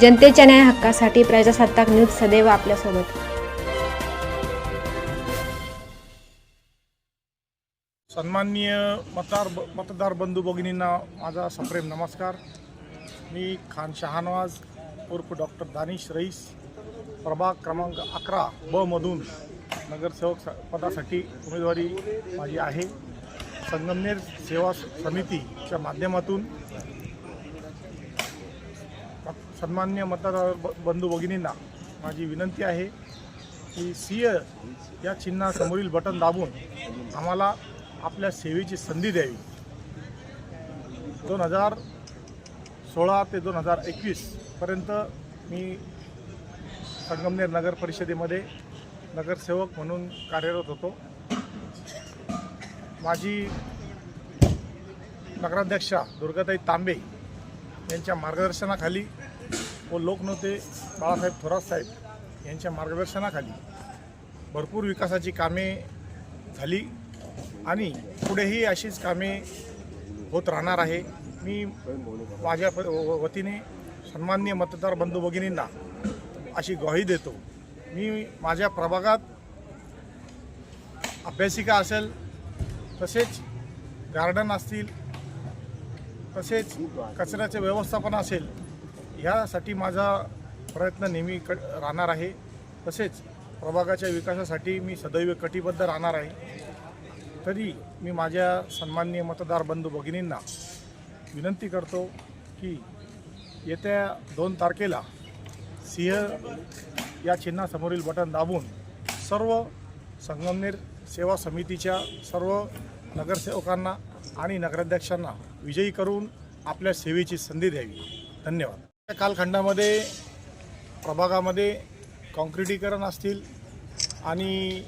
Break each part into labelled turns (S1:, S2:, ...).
S1: जनतेच्या न्याय हक्कासाठी प्रजासत्ताक न्यूज सदैव आपल्यासोबत.
S2: सन्माननीय मतदार मतदार बंधू भगिनींना माझा सप्रेम नमस्कार. मी खान शहानवाज उर्फ डॉक्टर दानिश रईस प्रभाग क्रमांक अकरा ब मधून नगरसेवक स- पदासाठी उमेदवारी माझी आहे. संगमनेर सेवा समितीच्या माध्यमातून सन्मान्य मतदार ब- बंधू भगिनींना माझी विनंती आहे की सिंह या चिन्हासमोरील बटन दाबून आम्हाला आपल्या सेवेची संधी द्यावी. दोन हजार सोळा ते दोन हजार एकवीसपर्यंत मी संगमनेर नगर परिषदेमध्ये नगरसेवक म्हणून कार्यरत होतो. माझी नगराध्यक्षा दुर्गाताई तांबे यांच्या मार्गदर्शनाखाली व लोकनेते बाळासाहेब थोरात साहेब यांच्या मार्गदर्शनाखाली भरपूर विकासाची कामे झाली आणि पुढेही अशीच कामे होत राहणार आहे. मी माझ्या व- वतीने सन्माननीय मतदार बंधू भगिनींना अशी ग्वाही देतो. मी माझ्या प्रभागात अभ्यासिका असेल तसेच गार्डन असतील तसेच कचऱ्याचे व्यवस्थापन असेल ह्यासाठी माझा प्रयत्न नेहमी क राहणार आहे. तसेच प्रभागाच्या विकासासाठी मी सदैव कटिबद्ध राहणार आहे. तरी मी माझ्या सन्माननीय मतदार बंधू भगिनींना विनंती करतो की येत्या दोन तारखेला सिंह या चिन्हासमोरील बटन दाबून सर्व संगमनेर सेवा समितीच्या सर्व नगरसेवकांना आणि नगराध्यक्षांना विजयी करून आपल्या सेवेची संधी द्यावी. धन्यवाद. कालखंडामध्ये प्रभागामध्ये काँक्रिटीकरण असतील आणि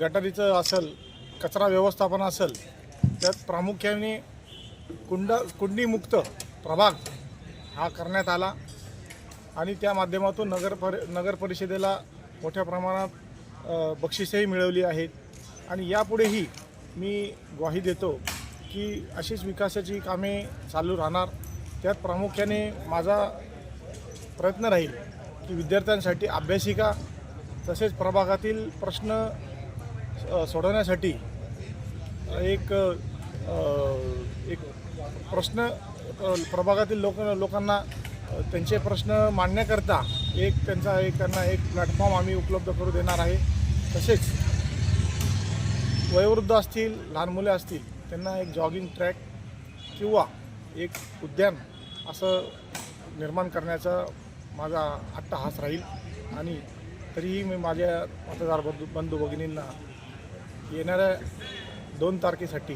S2: गटारीचं असेल कचरा व्यवस्थापन असेल त्यात प्रामुख्याने कुंड कुंडीमुक्त प्रभाग हा करण्यात आला. आणि त्या माध्यमातून नगर पर नगर परिषदेला मोठ्या प्रमाणात अ, बक्षिसंही मिळवली आहेत. आणि यापुढेही मी ग्वाही देतो की अशीच विकासाची कामे चालू राहणार. त्यात प्रामुख्याने माझा प्रयत्न राहील की विद्यार्थ्यांसाठी अभ्यासिका तसेच प्रभागातील प्रश्न सोडवण्यासाठी एक एक प्रश्न प्रभागातील लोक लोकांना त्यांचे प्रश्न मांडण्याकरता एक त्यांचा एक त्यांना एक प्लॅटफॉर्म आम्ही उपलब्ध करू देणार आहे. तसेच वयोवृद्ध असतील लहान मुले असतील त्यांना एक जॉगिंग ट्रॅक किंवा एक उद्यान असं निर्माण करण्याचा माझा अट्टहास राहील. आणि तरीही मी माझ्या मतदार बंधू बंधू भगिनींना येणाऱ्या दोन तारखेसाठी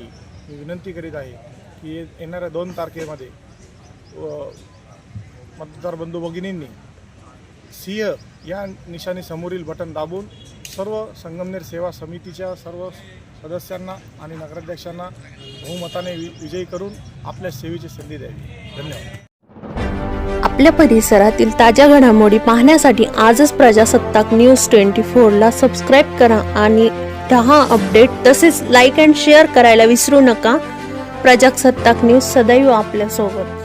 S2: मी विनंती करीत आहे की ये- येणाऱ्या दोन तारखेमध्ये व मतदार बंधू भगिनींनी सिंह या निशाणीसमोरील बटन दाबून सर्व संगमनेर सेवा समितीच्या सर्व सदस्यांना आणि नगराध्यक्षांना बहुमताने विजयी करून आपल्या सेवेची संधी द्यावी. धन्यवाद.
S3: आपल्या परिसरातील ताज्या घडामोडी पाहण्यासाठी आजच प्रजासत्ताक न्यूज ट्वेंटी फोरला सबस्क्राईब करा आणि रहा अपडेट तसेच लाईक अँड शेअर करायला विसरू नका. प्रजासत्ताक न्यूज सदैव आपल्यासोबत.